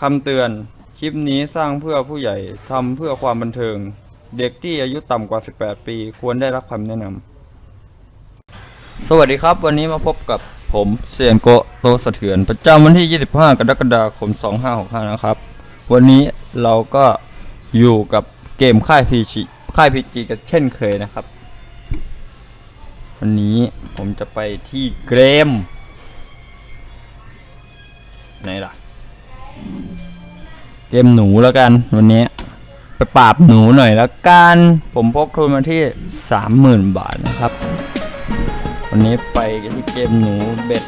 คำเตือน คลิปนี้สร้างเพื่อผู้ใหญ่ทำเพื่อความบันเทิง เด็กที่อายุต่ำกว่า 18 ปี ควรได้รับคำแนะนำ สวัสดีครับ วันนี้มาพบกับผมเซียนโกโตสะเถือน ประจำวันที่ 25 กรกฎาคม 2565 นะครับ วันนี้เราก็อยู่กับเกมค่ายพีจีค่ายพีจีกันเช่นเคยนะครับ วันนี้ผมจะไปที่เกมไหนล่ะ เกมหนูแล้วกันวันนี้ไปปราบหนูหน่อยแล้วกัน ผมพกทุนมาที่ 30,000 บาทนะครับ วันนี้ไปที่เกมหนูเบ็ด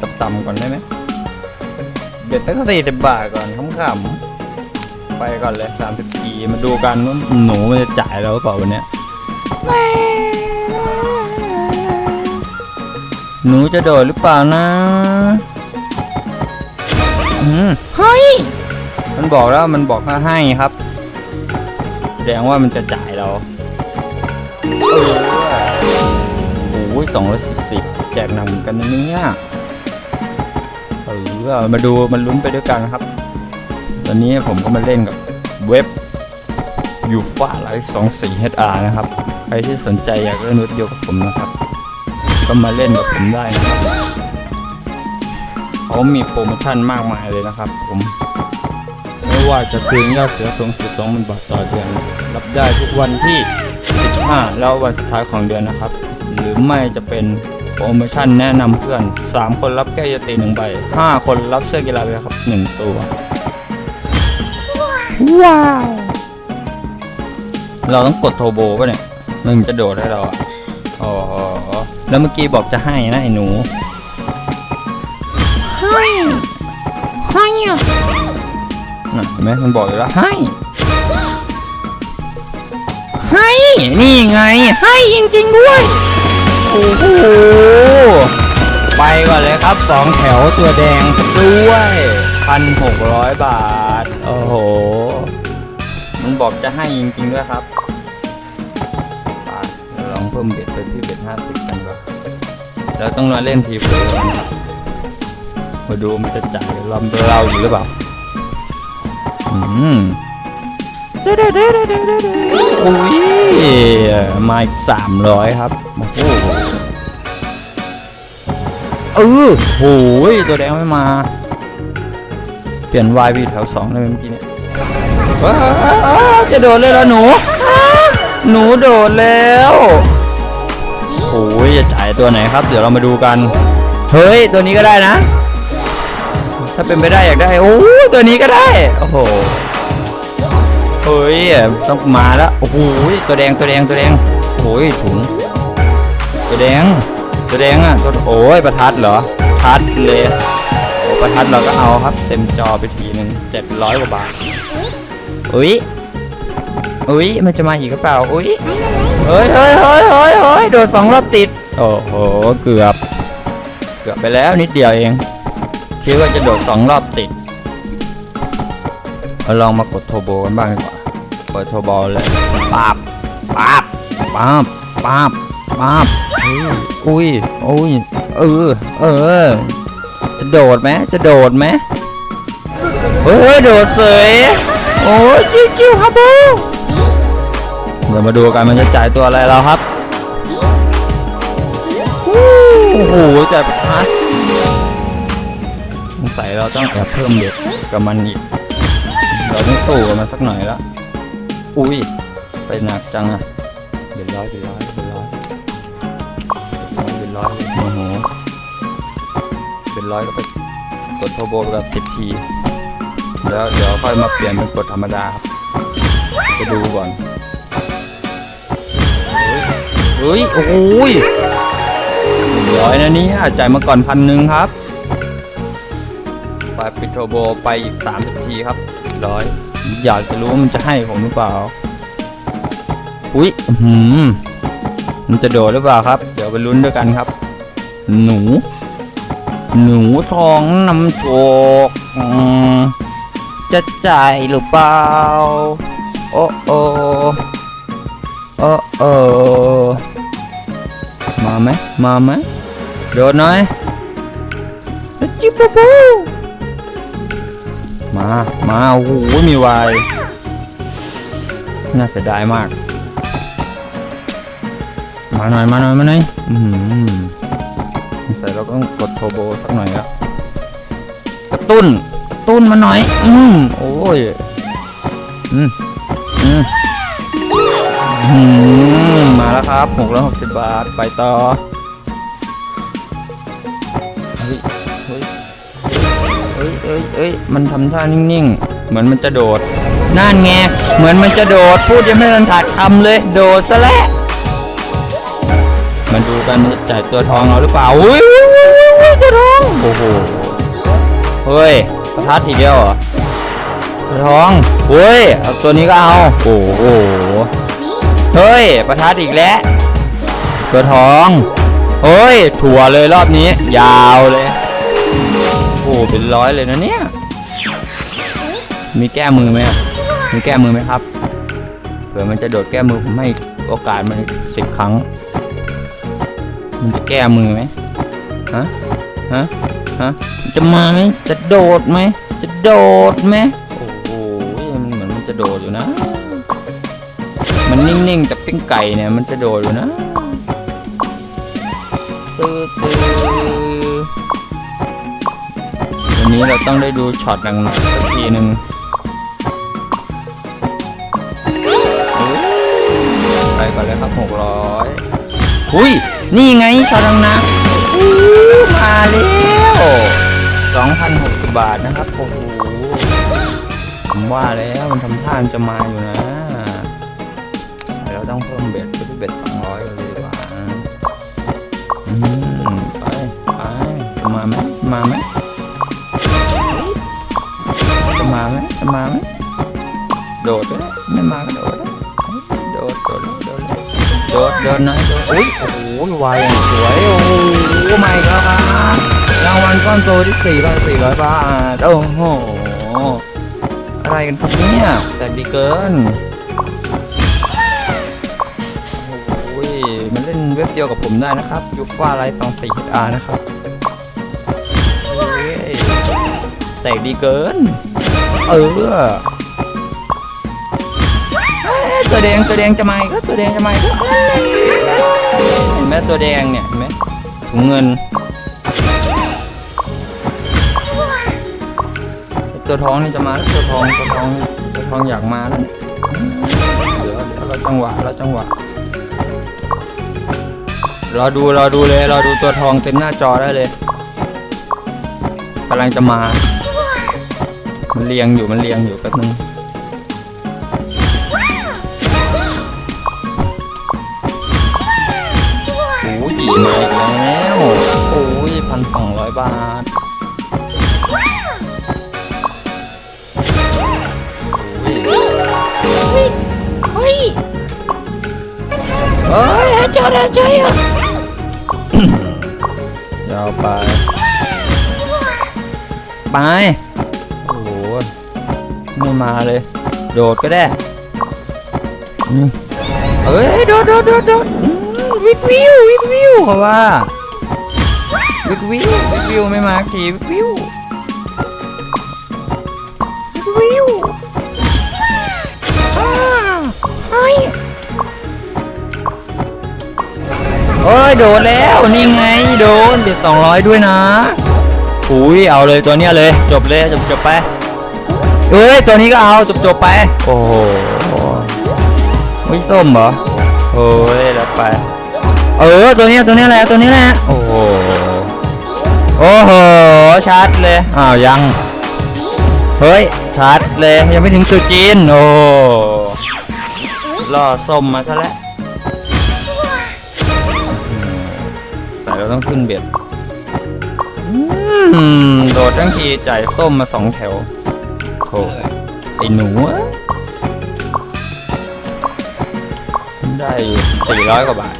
ต่ำๆก่อนได้ไหมเบ็ดสักสี่สิบบาทก่อนขำๆไปก่อนเลยสามสิบทีมาดูกันว่าหนูมันจะจ่ายเราหรือเปล่าวันนี้หนูจะโดดหรือเปล่านะเฮ้ย มันบอกแล้วมันบอกว่าให้ครับ แสดงว่ามันจะจ่ายเราเออโอ้ยสองร้อยสิบแจกหนังกันนะเนี่ยเออมาดูมันลุ้นไปด้วยกันครับ ตอนนี้ผมก็มาเล่นกับเว็บยูฟ่าไลท์สองสี่เฮอาร์นะครับ ใครที่สนใจอยากเล่นเว็บเดียวกับผมนะครับ ก็มาเล่นกับผมได้นะครับเขามีโปรโมชั่นมากมายเลยนะครับ ผม ว่าจะคืนยอดเสียสูงสุด2 0 0 0บาทต่อเดือน รับได้ทุกวันที่ 15 แล้ววันสุดท้ายของเดือนนะครับ หรือไม่จะเป็นโปรโมชั่นแนะนำเพื่อน 3 คนรับแก้วโยตีหนึ่งใบ 5 คนรับเสื้อกีฬาไปครับ 1 ตัว ว้าว เราต้องกดโทรโบป่ะเนี่ยมันถึงจะโดดให้เราอะอ๋อ แล้วเมื่อกี้บอกจะให้นะไอ้หนูให้ให้อะ น่ะเห็นไหมมันบอกอยู่แล้วให้ให้นี่ไงให้จริงๆด้วยโอ้โหไปก่อนเลยครับสองแถวตัวแดงด้วยพันหกร้อยบาท โอ้โห มันบอกจะให้จริงๆด้วยครับไปเดี๋ยวลองเพิ่มเบ็ดไปที่เบ็ดห้าสิบกันก่อนแล้วต้องมาเล่นทีเพื่อนนะครับมาดูมันจะจ่ายเราเราอยู่หรือเปล่า อืมอุ้ยมาอีกสามร้อยครับโอ้โหเออโหยตัวแดงไม่มา เปลี่ยน y พีแถวสองเลยเมื่อกี้เนี่ยว้าจะโดดเลยล้วหนู หนูโดดแล้วโอ้ยจะจ่ายตัวไหนครับ เดี๋ยวเรามาดูกัน เฮ้ย ตัวนี้ก็ได้นะ ถ้าเป็นไปได้อยากได้โอ้ตัวนี้ก็ได้ โอ้โหเฮ้ยต้องมาแล้วโอ้โหตัวแดงตัวแดงตัวแดงโอ้ยถุงตัวแดงตัวแดงอะตัวโอ้ยประทัดเหรอทัดเลยโอ้ประทัดเราก็เอาครับ เต็มจอไปทีหนึ่งเจ็ดร้อยกว่าบาทอุ้ยอุ้ยมันจะมาอีกหรือเปล่าอุ้ยเฮ้ยเฮ้ยเฮ้ยเฮ้ยเฮ้ยโดนสองรอบติด โอ้โหเกือบ เกือบไปแล้วนิดเดียวเอง คิดว่าจะโดดสองรอบติดเราลองมากดโทรโบกันบ้างดีกว่าเปิดโทรโบเลยป๊าบป๊าบป๊าบป๊าบป๊าบอุ้ยอุ้ยเออเออจะโดดไหมจะโดดไหมเฮ้ยโดดเสยโอ้ยจิ้วจิ้วครับบูเดี๋ยวมาดูกันมันจะจ่ายตัวอะไรเราครับโอ้โหแต่ฮะ สงสัยเราต้องแอบเพิ่มเด็กกับมันอีก เราต้องสู้กับมันสักหน่อยแล้วอุ้ย ไปหนักจังอะเป็นร้อยเป็นร้อยเป็นร้อยเป็นร้อยเป็นร้อยโอ้โหเป็นร้อยก็ไปกดโทรโบไปกับสิบที แล้วเดี๋ยวค่อยมาเปลี่ยนเป็นกดธรรมดาครับไปดูก่อนเฮ้ย โอ้โหยร้อยนะเนี่ยจ่ายมาก่อนพันหนึ่งครับ ไปปิดโทรโบไปอีกสามทีครับร้อย อยากจะรู้ว่ามันจะให้ผมหรือเปล่า อุ้ยอื้อหืมมันจะโดดหรือเปล่าครับ เดี๋ยวไปลุ้นด้วยกันครับ หนู หนูทองนำโชคอืมจะจ่ายหรือเปล่า โอ้โอโอ้โอมาไหมมาไหมโดดหน่อยจิ๊บปุ๊บปุ๊บ มา มาโอ้โหมีวาย น่าเสียดายมาก มาหน่อย มาหน่อย มาหน่อย อืมใส่เราต้องกดโทโบสักหน่อยครับกระตุ้น ตุ้นมาหน่อย อืมโอ้ย อืมอืมมาแล้วครับหกร้อยหกสิบบาท ไปต่อ ยเอ้ยมันทำท่านิ่งๆ เหมือนมันจะโดด นั่นไง เหมือนมันจะโดด พูดยังไม่ทันขาดคำเลย โดดซะแล้วมาดูกันมันจะจ่ายตัวทองเราหรือเปล่าอุ้ยอุ้ยอุ้ยอุ้ยตัวทอง โอ้โห เฮ้ย ประทัดทีเดียวเหรอตัวทองเฮ้ย เอาตัวนี้ก็เอา โอ้โห เฮ้ย ประทัดอีกแล้ว ตัวทอง เฮ้ย ถั่วเลยรอบนี้ ยาวเลย โอ้โห เป็นร้อยเลยนะเนี่ย มีแก้มือไหมมีแก้มือไหมครับ เผื่อมันจะโดดแก้มือผมให้โอกาสมันอีกสิบครั้ง มันจะแก้มือไหมฮะ ฮะ ฮะ จะมาไหมจะโดดไหม จะโดดไหมโอ้โห มันเหมือนมันจะโดดอยู่นะ มันนิ่งๆ แต่ปิ้งไก่เนี่ยมันจะโดดอยู่นะตื้อตื้อวันนี้เราต้องได้ดูช็อตหนักๆสักทีหนึ่ง หกร้อยอุ้ย นี่ไงชอดังนะอู้มาแล้ว2,060บาทนะครับโอ้โหผมว่าแล้วมันทำท่ามันจะมาอยู่นะใส่เราต้องเพิ่มเบ็ดไปที่เบ็ด200เลยดีกว่าอืมไปไปจะมาไหมมาไหมจะมาไหมจะมาไหมโดดเลยไม่มาก็โดด ดดโดดหน่อยโดดอุ้ยโอ้โหวายอย่างสวยโอ้โหใหม่แล้วครับรางวัลก้อนโตที่4,400บาทโอ้โหอะไรกันครับเนี่ยแต่ดีเกินโอ้ยมันเล่นเว็บเดียวกับผมได้นะครับยูฟ่าไลท์24 HR นะครับแต่ดีเกิน เออ ตัวแดงตัวแดงจะมาอีก็ตัวแดงจะมาอีกเห็นไหมตัวแดงเนี่ยเห็นไหมถุงเงิน ตัวทองนี่จะมาแล้วตัวทองตัวทองตัวทองอยากมาแล้วเนี่ยเดี๋ยวเดี๋ยวเราจังหวะเราจังหวะรอดูรอดูเลยรอดูตัวทองเต็มหน้าจอได้เลยกำลังจะมา มันเรียงอยู่มันเรียงอยู่แป๊บนึง มาอีกแล้ว โอ้ยพันสองร้อยบาทเฮ้ยเฮ้ยเจอแล้วเจอแล้วยาวไป ไป โอ้โห ไม่มาเลย โดดก็ได้อืมเอ้ย โดดโดดโดด โดดอืมวิกวิววิกวิวเพราะว่าวิกวิววิกวิวไม่มาสักทีวิกวิววิวอ่าเฮ้ยเอ้ยโดดแล้วนี่ไงโดนเด็ดสองร้อยด้วยนะอุ้ยเอาเลยตัวเนี้ยเลย จบเลยจบจบไปเอ้ยตัวนี้ก็เอาจบจบไป โอ้โหไม่ส้มเหรอโอ้ยแล้วไป เออตัวเนี้ยตัวเนี้ยแหละตัวนี้แหละโอ้โหโอ้โหชัดเลยอ้าวยังเฮ้ยชัดเลยยังไม่ถึงสุดจีนโอ้หล่อส้มมาซะแล้วใส่เราต้องขึ้นเบ็ดอืมโดดทั้งทีจ่ายส้มมาสองแถวโถไอ้หนูอะได้สี่ร้อยกว่าบาท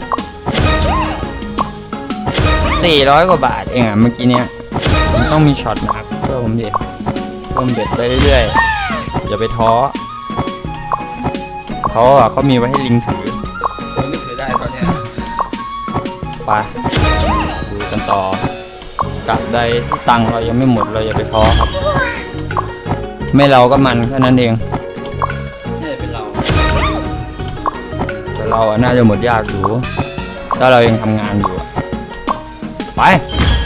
สี่ร้อยกว่าบาทเองอะเมื่อกี้เนี้ยมันต้องมีช็อตนะครับเพื่อผมดิเพิ่มเบ็ดไปเรื่อยๆอย่าไปท้อเขาอะเขามีไว้ให้ลิงถือผมไม่ถือได้ตอนเนี้ยไปดูกันต่อกับใดที่ตังค์เรายังไม่หมดเราอย่าไปท้อครับ ไม่เราก็มันแค่นั้นเองเนี่ยเป็นเราแต่เราอะน่าจะหมดยากอยู่ถ้าเรายังทำงานอยู่อะ ไป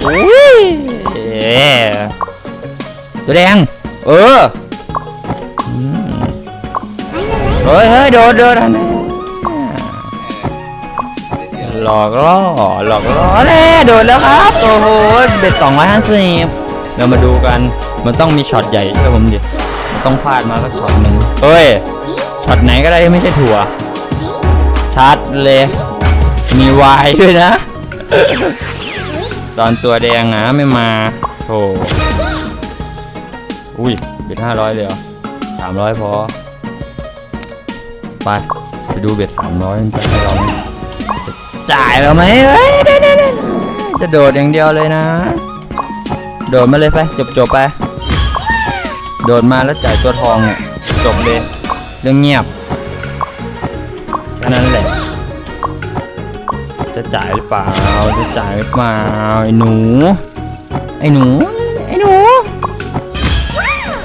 อุ้ยเอ๊ะตัวแดง เอออืมเฮ้ยเฮ้ยโดดโดดอันนี้หลอกล่อหลอกล่อแน่โดดแล้วครับ โอ้โหเบ็ดสองร้อยห้าสิบเรามาดูกัน มันต้องมีช็อตใหญ่เชื่อผมดิมันต้องพลาดมาสักช็อตหนึ่งเฮ้ย ช็อตไหนก็ได้ที่ไม่ใช่ถั่ว ชัดเลย มีวายด้วยนะ ตอนตัวแดงนะไม่มาโธ่อุ้ยเบ็ดห้าร้อยเลยเหรอสามร้อยพอ ไป ไปดูเบ็ดสามร้อยจะให้เราไหมจะจ่ายเราไหมเฮ้ยเดี๋ยวเดจะโดดอย่างเดียวเลยนะ โดดมาเลยไป จบจบไป โดดมาแล้วจ่ายตัวทองเนี่ยจบเลย เรื่องเงียบแค่นั้นแหละ จ่ายหรือเปล่าจะจ่ายหรือเปล่าไอ้หนู ไอ้หนู ไอ้หนู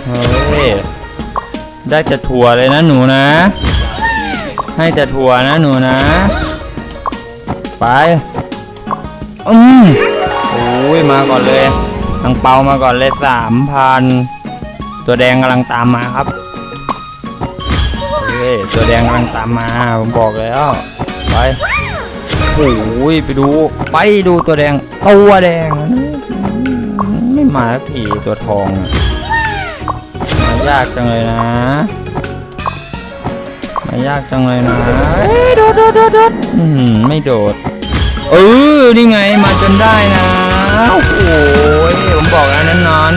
เฮ้ย ได้แต่ถั่วเลยนะหนูนะ ให้แต่ถั่วนะหนูนะ ไป อืมโอ้ยมาก่อนเลยทางเปามาก่อนเลยสามพัน ตัวแดงกำลังตามมาครับเฮ้ยตัวแดงกำลังตามมา ผมบอกแล้ว ไป โอ้ยไปดู ไปดูตัวแดง ตัวแดง ไม่มาสักทีตัวทอง มายากจังเลยนะ มายากจังเลยนะเอ้ยโดดโดดโดดโดดอืมไม่โดด เออ นี่ไงมาจนได้นะ โอ้โหผมบอกแล้วนั้นนั้น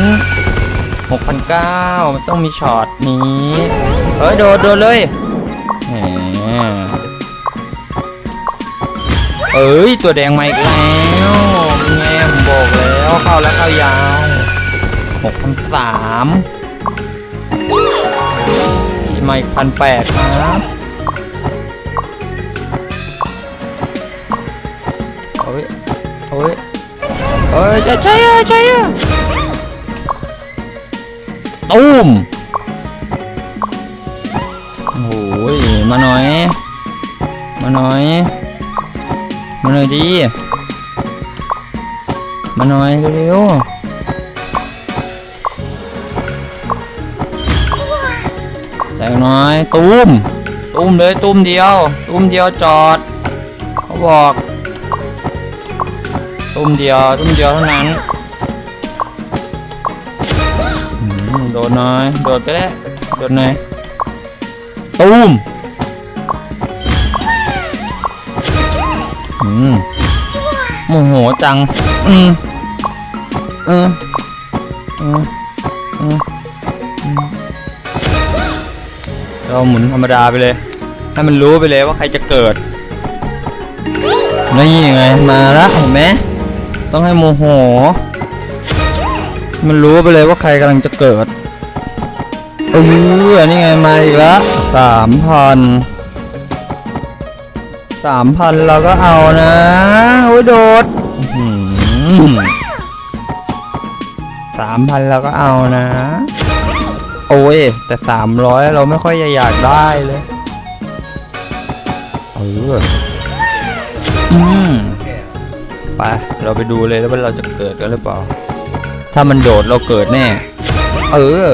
หกพันเก้ามันต้องมีช็อตนี้ เฮ้ย โดดโดดเลยแหม เอ้ย ตัวแดงมาอีกแล้วเป็นไงผมบอกแล้วเข้าแล้วเข้ายาวหกพันสามมาอีกพันแปดครับเฮ้ยเฮ้ยเฮ้ยใช่ใช่ใช่ตุ้มโอ้ยมาหน่อย มาหน่อย มาหน่อยดีมาหน่อยเร็วๆแต่หน่อยตูมตูมเลยตูมเดียว ตูมเดียวจอด เขาบอก ตูมเดียวตูมเดียวเท่านั้นโดดหน่อยโดดก็ได้วโดดหน่อยตูม โมโหจัง อืมเออเออเอออืมเราหมุนธรรมดาไปเลย ให้มันรู้ไปเลยว่าใครจะเกิด นี่ไง มาล้วเห็นไหมต้องให้โมโห มันรู้ไปเลยว่าใครกำลังจะเกิดเออนี่ไง มาอีกล้วสามพัน สามพันเราก็เอานะโอ้ยโดดสามพันเราก็เอานะ โอ้ย แต่สามร้อยเราไม่ค่อยจะอยากได้เลยเอออืมไป เราไปดูเลยแล้วว่าเราจะเกิดกันหรือเปล่า ถ้ามันโดดเราเกิดแน่ เออ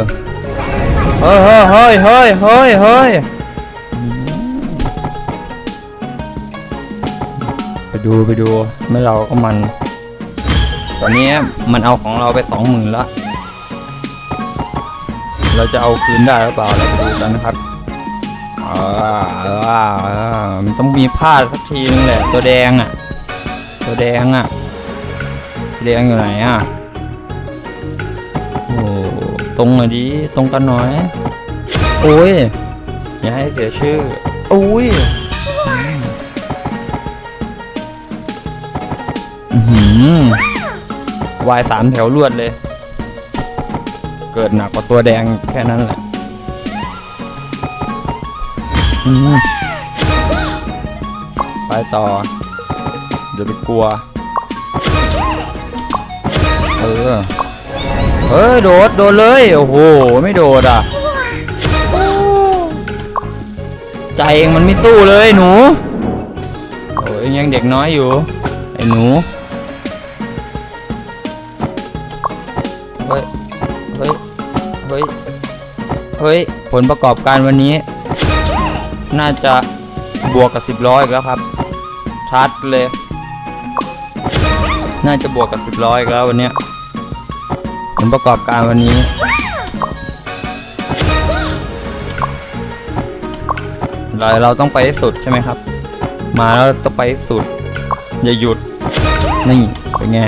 เฮ้ยเฮ้ยเฮ้ยเฮ้ยเฮ้ย ดูไปดูไม่เราก็มัน ตอนนี้มันเอาของเราไปสองหมื่นละเราจะเอาคืนได้หรือเปล่าเราไปดูกันนะครับอ่ามันต้องมีพลาดสักทีนึงแหละ ตัวแดงอะ ตัวแดงอะแดงอยู่ไหนอะโอ้ตรงหน่อยดิตรงกันหน่อยโอ้ยอย่าให้เสียชื่อโอ้ย วายสามแถวรวดเลย เกิดหนักกว่าตัวแดงแค่นั้นแหละไปต่อเดี๋ยวไปกลัว เออ เอ้ยโดด โดดเลย โอ้โห ไม่โดดอะ ใจเองมันไม่สู้เลยหนู โอ้ยยังเด็กน้อยอยู่ ไอ้หนู เฮ้ย เฮ้ย เฮ้ย เฮ้ย ผลประกอบการวันนี้ น่าจะบวกกับสิบร้อยแล้วครับ ชัดเลย น่าจะบวกกับสิบร้อยแล้ววันนี้ผลประกอบการวันนี้เราเราต้องไปให้สุดใช่ไหมครับ มาแล้วต้องไปให้สุด อย่าหยุด นี่เป็นไง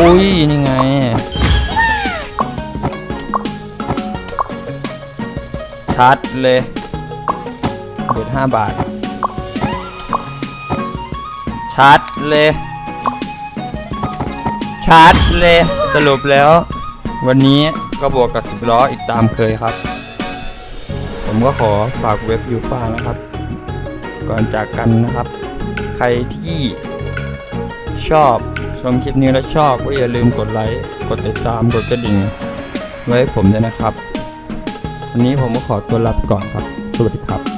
อุ้ย นี่ไง ชัดเลยเบ็ดห้าบาท ชัดเลย ชัดเลย สรุปแล้ว วันนี้ก็บวกกับสิบล้ออีกตามเคยครับ ผมก็ขอฝากเว็บยูฟ่านะครับ ก่อนจากกันนะครับ ใครที่ชอบ ชมคลิปนี้แล้วชอบก็อย่าลืมกดไลค์ กดติดตามกดกระดิ่ง ไว้ให้ผมด้วยนะครับ วันนี้ผมก็ขอตัวลาไปก่อนครับ สวัสดีครับ